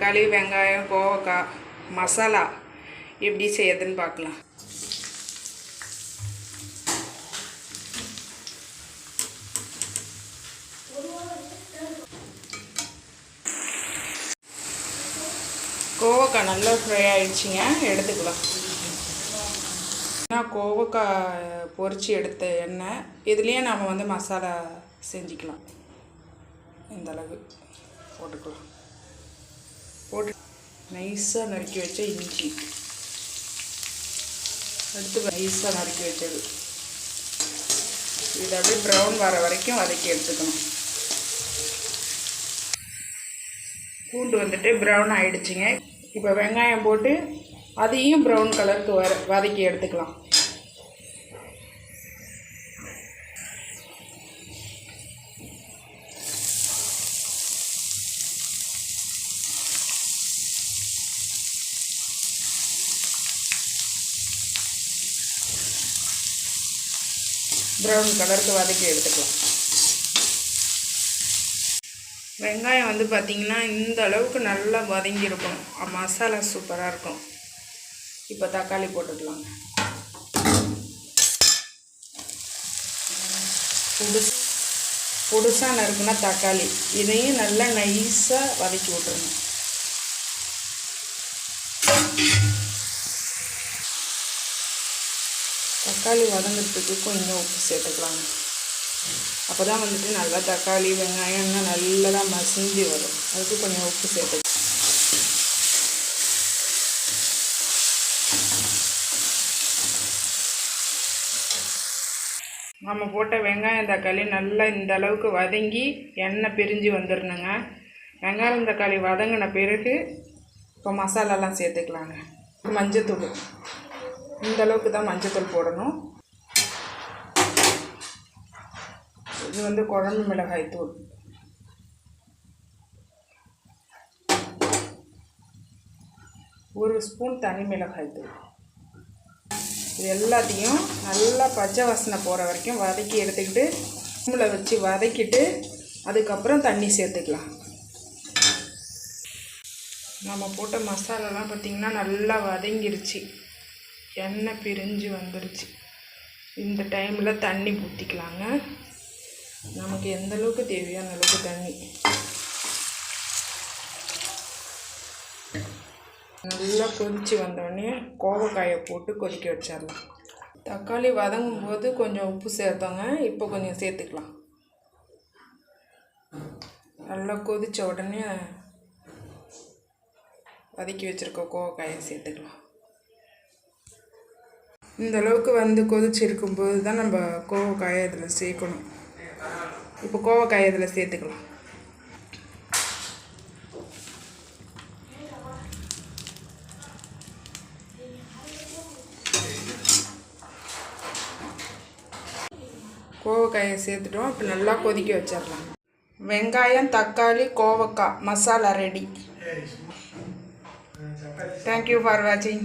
தக்காளி வெங்காயம் கோவக்காய் மசாலா எப்படி செய்யறதுன்னு பார்க்கலாம். கோவக்காய் நல்லா ஃப்ரை ஆயிடுச்சுங்க எடுத்துக்கலாம். நான் கோவக்காய் பொறிச்சு எடுத்த எண்ணெய் இதுலேயே நம்ம வந்து மசாலா செஞ்சுக்கலாம். இந்தளவு போட்டுக்கலாம். நைஸாக நறுக்கி வச்ச இஞ்சி அடுத்து நைஸாக நறுக்கி வச்சது இது அப்படியே ப்ரௌன் வர வரைக்கும் வதக்கி எடுத்துக்கணும் பூண்டு வந்துட்டு ப்ரௌன் ஆகிடுச்சிங்க இப்போ வெங்காயம் போட்டு அதையும் ப்ரௌன் கலருக்கு வர வதக்கி எடுத்துக்கலாம் ப்ரௌன் கலருக்கு வதக்கி எடுத்துக்கலாம். வெங்காயம் வந்து பார்த்திங்கன்னா இந்த அளவுக்கு நல்லா வதங்கியிருக்கும். மசாலா சூப்பராக இருக்கும். இப்போ தக்காளி போட்டுக்கலாங்க. புதுசு புதுசாக நறுக்குனா தக்காளி. இதையும் நல்லா நைஸாக வதக்கி விட்டுருங்க தக்காளி வதங்கிறதுக்கு கொஞ்சம் உப்பு சேர்த்துக்கலாங்க. அப்போ தான் வந்துட்டு நல்லா தக்காளி வெங்காயம்லாம் நல்லா மசிஞ்சு வரும். அதுக்கு கொஞ்சம் உப்பு சேர்த்து நம்ம போட்ட வெங்காயம் தக்காளி நல்லா இந்த அளவுக்கு வதங்கி எண்ணெய் பிரிஞ்சு வந்துடணுங்க வெங்காயம் தக்காளி வதங்கின பிறகு இப்போ மசாலாலாம் சேர்த்துக்கலாங்க. மஞ்சத்தூள். இந்த அளவுக்கு தான் மஞ்சத்தூள் போடணும். இது வந்து குழம்பு மிளகாய் தூள். ஒரு ஸ்பூன் தனி மிளகாய் தூள். இது எல்லாத்தையும் நல்லா பச்சை வாசனை போகிற வரைக்கும் வதக்கி எடுத்துக்கிட்டு கும்பில் வச்சு வதக்கிட்டு அதுக்கப்புறம் தண்ணி சேர்த்துக்கலாம். நம்ம போட்ட மசாலாலாம் பார்த்திங்கன்னா நல்லா வதங்கிருச்சு. எண்ணெய் பிரிஞ்சு வந்துருச்சு. இந்த டைமில் தண்ணி ஊற்றிக்கலாங்க நமக்கு எந்த அளவுக்கு தேவையான அளவுக்கு தண்ணி. நல்லா கொதித்து வந்தோடனே கோவக்காயை போட்டு கொதிக்க வச்சிடலாம். தக்காளி வதங்கும் போது கொஞ்சம் உப்பு சேர்த்தோங்க. இப்போ கொஞ்சம் சேர்த்துக்கலாம். நல்லா கொதித்த உடனே வதக்கி வச்சுருக்க கோவக்காயை சேர்த்துக்கலாம். இந்த அளவுக்கு வந்து கொதிச்சிருக்கும் போது தான் நம்ம கோவக்காயை இதில் சேர்க்கணும். இப்போ கோவக்காயை இதில் சேர்த்துக்கலாம். கோவக்காயை சேர்த்துட்டோம். இப்போ நல்லா கொதிக்க வச்சிடலாம். வெங்காயம் தக்காளி கோவக்காய் மசாலா ரெடி தேங்க்யூ ஃபார் வாட்சிங்